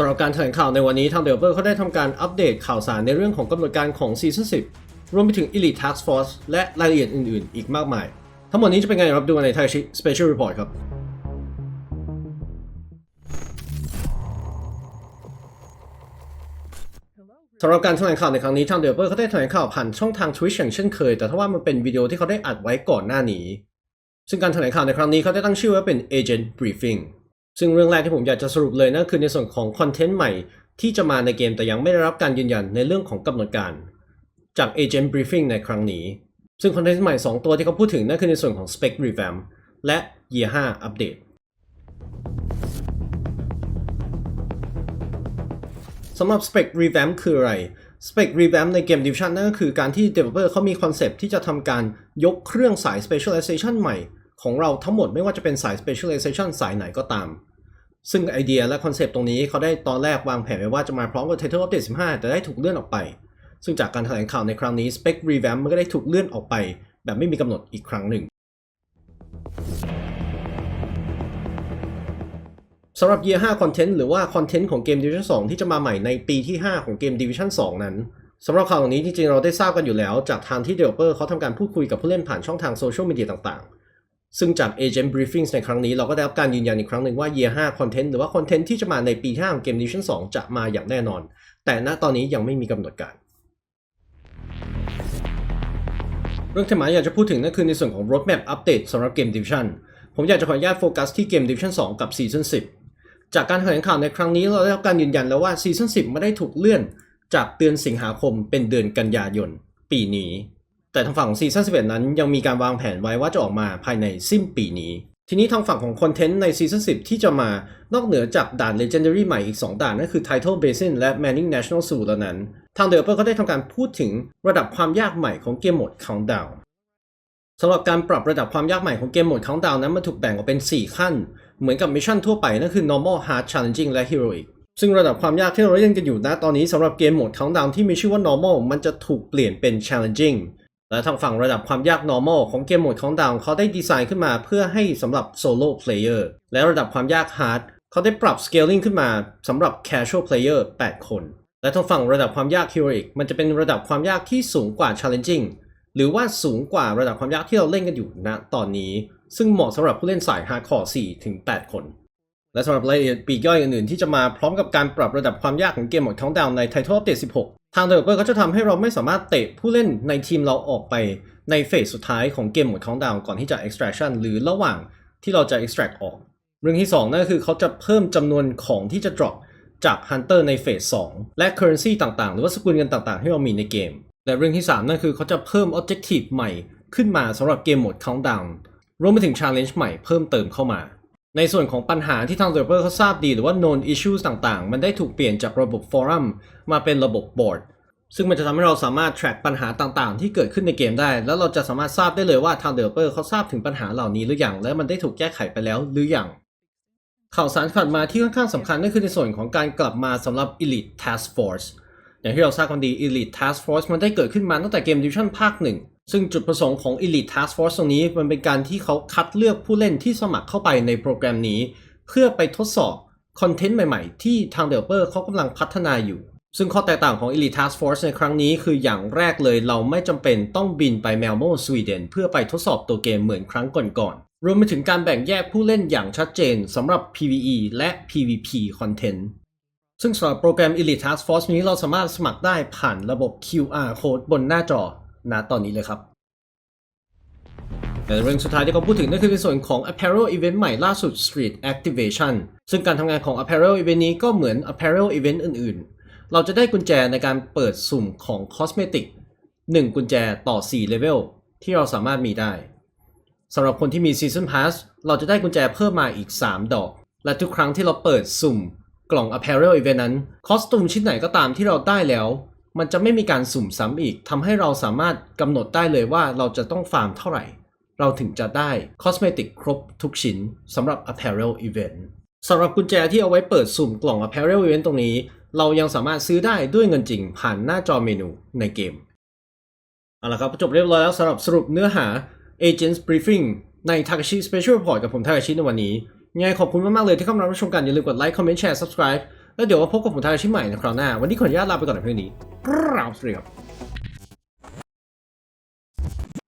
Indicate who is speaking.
Speaker 1: สำหรับการแถลงข่าวในวันนี้ทาง Developer เขาได้ทำการอัปเดตข่าวสารในเรื่องของกำหนดการของซีซั่น10 รวมไปถึง Elite Task Force และรายละเอียดอื่นๆ อีกมากมาย ทั้งหมดนี้จะเป็นไงรับดูในไทยชิ Special Report ครับสำหรับการแถลงข่าวในครั้งนี้ทาง Developer เขาได้แถลงข่าวผ่านช่องทาง Twitch อย่างเช่นเคย แต่ถ้าว่ามันเป็นวิดีโอที่เขาได้อัดไว้ก่อนหน้านี้ ซึ่งการแถลงข่าวในครั้งนี้เขาได้ตั้งชื่อว่าเป็น Agent Briefing ซึ่งเรื่องแรกที่ผมอยากจะสรุปเลยนั่นคือในส่วนของคอนเทนต์ใหม่ที่จะมาในเกมแต่ยังไม่ได้รับการยืนยันในเรื่องของกำหนดการ จาก Agent Briefing ในครั้งนี้ ซึ่งคอนเทนต์ใหม่ 2 ตัวที่เขาพูดถึงนั่นคือในส่วนของ Spec Revamp และ Year 5 Update สำหรับ Spec Revamp คืออะไร Spec Revamp ในเกม Division นั่นก็คือการที่ Developer เขามีคอนเซปต์ที่จะทำการยกเครื่องสาย Specialization ใหม่ ของเราทั้งหมดไม่ว่าจะเป็นสาย Specialization สายไหนก็ตาม ซึ่งไอเดียและคอนเซปต์ตรงนี้เขาได้ตอนแรกวางแผนไว้ว่าจะมาพร้อมกับ Title Update 15 แต่ได้ถูกเลื่อนออกไป ซึ่งจากการแถลงข่าวในครั้งนี้ Spec Revamp มันก็ได้ถูกเลื่อนออกไป แบบไม่มีกำหนดอีกครั้งหนึ่งสำหรับ Year 5 Content หรือว่า Content ของเกม Division 2 ที่จะมาใหม่ในปีที่ 5 ของเกม Division 2 นั้นสำหรับข่าวนี้จริงๆเราได้ทราบกันอยู่แล้ว จากทางที่ Developer เขาทำการพูดคุยกับผู้เล่นผ่านช่องทางโซเชียลมีเดียต่างๆ ซึ่งจาก Agent Briefings ในครั้งนี้เราก็ได้รับการยืนยันอีกครั้งหนึ่งว่า Year 5 Content หรือว่า Content ที่จะมาในปีที่5ของเกม Division 2 จะมาอย่างแน่นอน แต่ณตอนนี้ยังไม่มีกำหนดการ เรื่องที่หมายอยากจะพูดถึงนั่นคือในส่วนของ roadmap update สำหรับเกม Division ผมอยากจะขออนุญาตโฟกัสที่เกม Division 2 กับ Season 10 จากการแถลงข่าวในครั้งนี้เราได้รับการยืนยันแล้วว่า Season 10 ไม่ได้ถูกเลื่อน จากเดือนสิงหาคมเป็นเดือนกันยายน ปีนี้ แต่ทางฝั่งของ Season 11 นั้นยังมีการวางแผนไว้ว่าจะออกมาภายในสิ้นปีนี้ ทีนี้ทางฝั่งของคอนเทนต์ใน Season 10 ที่จะมานอกเหนือจากด่าน Legendary ใหม่อีก 2 ด่านนั่นคือ Title Basin และ Manning National Zoo แล้วนั้น ทาง Developer ก็ได้ทำการพูดถึงระดับความยากใหม่ของเกมโหมด Countdown สำหรับการปรับระดับความยากใหม่ของเกมโหมด Countdown นั้นมันถูกแบ่งออกเป็น 4 ขั้น เหมือนกับมิชชั่นทั่วไปนั่นคือ normal hard challenging และ heroic ซึ่งระดับความยากที่เราเล่นกันอยู่ณตอนนี้สำหรับเกมโหมด Countdown ที่มีชื่อว่า normal มันจะถูกเปลี่ยนเป็น challenging และทางฝั่งระดับความยาก normal ของเกมโหมด Countdown เขาได้ดีไซน์ขึ้นมาเพื่อให้สำหรับ solo player และระดับความยาก hard เขาได้ปรับ scaling ขึ้นมาสำหรับ casual player 8 คน และทางฝั่งระดับความยาก heroic มันจะเป็นระดับความยากที่สูงกว่า challenging หรือว่าสูงกว่าระดับความยากที่เราเล่นกันอยู่ณตอนนี้ ซึ่งเหมาะสำหรับผู้เล่นสาย hardcore 4ถึง8คน และสำหรับรายละเอียดปีกย่อยอื่นๆที่จะมาพร้อมกับการปรับระดับความยากของเกมโหมด Countdown ใน Title Update 16 ทาง Developer ก็จะทำให้เราไม่สามารถเตะผู้เล่นในทีมเราออกไปในเฟสสุดท้ายของเกมโหมด Countdown ก่อนที่จะ extraction หรือระหว่างที่เราจะ extract ออก เรื่องที่2นั่นก็คือเขาจะเพิ่มจำนวนของที่จะ drop จาก Hunter ในเฟส2และ currency ต่างๆ หรือว่าสกุลเงินต่างๆที่เรามีในเกม และเรื่องที่ 3 นั่นคือเขาจะเพิ่ม objective ใหม่ขึ้นมาสำหรับเกมโหมด Countdown รวมไปถึง challenge ใหม่เพิ่มเติมเข้ามา ในส่วนของปัญหาที่ทาง developer เขาทราบดีหรือว่า known issues ต่างๆ มันได้ถูกเปลี่ยนจากระบบ forum มาเป็นระบบ board ซึ่งมันจะทำให้เราสามารถ track ปัญหาต่างๆ ที่เกิดขึ้นในเกมได้ แล้วเราจะสามารถทราบได้เลยว่าทาง developer เขาทราบถึงปัญหาเหล่านี้หรือยัง และมันได้ถูกแก้ไขไปแล้วหรือยังข่าวสารถัดมาที่ค่อนข้างสำคัญนั่นคือในส่วนของการกลับมาสำหรับ Elite Task Force อย่างที่เราทราบกันดี Elite Task Force มันได้เกิดขึ้นมาตั้งแต่เกม Division ภาคหนึ่ง ซึ่งจุดประสงค์ของ Elite Task Force ตรงนี้มันเป็นการที่เขาคัดเลือกผู้เล่นที่สมัครเข้าไปในโปรแกรมนี้ เพื่อไปทดสอบคอนเทนต์ใหม่ๆ ที่ทาง Developer เขากำลังพัฒนาอยู่ ซึ่งข้อแตกต่างของ Elite Task Force ในครั้งนี้คืออย่างแรกเลยเราไม่จำเป็นต้องบินไปแมลโมสวีเดนเพื่อไปทดสอบตัวเกมเหมือนครั้งก่อนๆรวมไปถึงการแบ่งแยกผู้เล่นอย่างชัดเจนสำหรับ PVE และ PVP คอนเทนต์ซึ่งสำหรับโปรแกรม Elite Task Force นี้เราสามารถสมัครได้ผ่านระบบ QR code บนหน้าจอ ณตอนนี้เลยครับและเรื่องสุดท้ายที่เขาพูดถึงนั่นคือในส่วนของ Apparel Event ใหม่ล่าสุด Street Activation ซึ่งการทำงานของ Apparel Event นี้ก็เหมือน Apparel Event อื่นๆ เราจะได้กุญแจในการเปิดสุ่มของ Cosmetic 1 กุญแจต่อ4เลเวลที่เราสามารถมีได้สำหรับคนที่มี Season Pass เราจะได้กุญแจเพิ่มมาอีก 3 ดอก และทุกครั้งที่เราเปิดสุ่มกล่อง Apparel Event นั้น คอสตูมชิ้นไหนก็ตามที่เราได้แล้ว มันจะไม่มีการสุ่มซ้ำอีกทำให้เราสามารถกำหนดได้เลยว่าเราจะต้องฟาร์มเท่าไหร่ เราถึงจะได้คอสเมติกครบทุกชิ้นสำหรับ Apparel Event สำหรับกุญแจที่เอาไว้เปิดสุ่มกล่อง Apparel Event ตรงนี้ เรายังสามารถซื้อได้ด้วยเงินจริงผ่านหน้าจอเมนูในเกมเอาละครับจบเรียบร้อยแล้วสำหรับสรุปเนื้อหา Agents Briefing ใน Takashi Special Report กับผม Takashi ในวันนี้ยังไงขอบคุณมาก ๆ เลยที่เข้ามารับชมกัน อย่าลืมกดไลค์ คอมเมนต์ แชร์ subscribe แล้วเดี๋ยวมาพบกับผมทายอาชีพใหม่ในคราวหน้า วันนี้ขออนุญาตลาไปก่อนในเพียงนี้กราบสวัสดีครับ